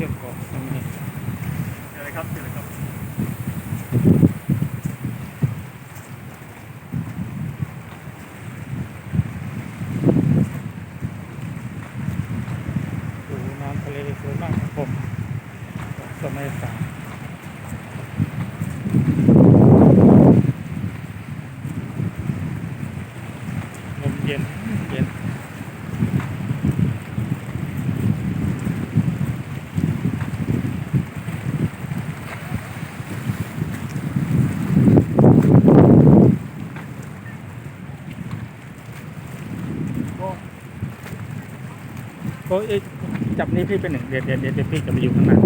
ที่ยวเกาะสมุยเจอเลยครับเจอเลยครับดูน้ำทะเลสวยมากครับผมเกาะสมัยสามลมเย็นเย็น ก็อจับนี้พี่เป็นหนึ่งเดี๋ยวเดี๋ยวเดี๋ยวเดี๋ยวพี่จะไปอยู่ข้างหน้า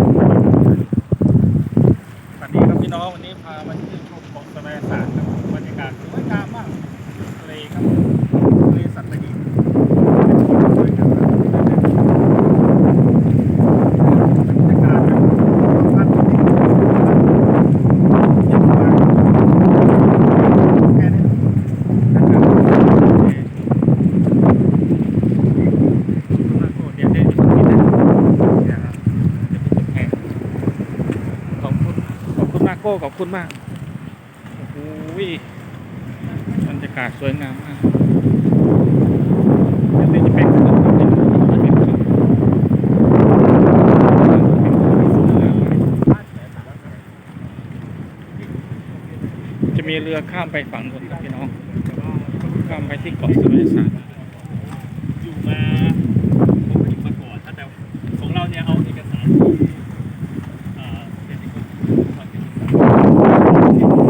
สวัสดีครับพี่น้องวันนี้พามาที่ชมของสมัยสารครับบรรยากาศสวยงามมากทะเลครับทะเลสัตหีบสวยงามมากบรรยากาศแบบพัดที่เย็นมากแค่นี้นะครับโอเค มาโกเดี๋ยวได้ที่นี่นะเดี๋ยวครับเดี๋ยวพี่จะแข่งขอบคุณขอบคุณมาก โก้ขอบคุณมาก โอ้โหบรรยากาศสวยงามมากเดี๋ยวพี่จะมีเรือข้ามไปฝั่งนู้นพี่น้อง ข้ามไปที่เกาะสุริสานอยู่มา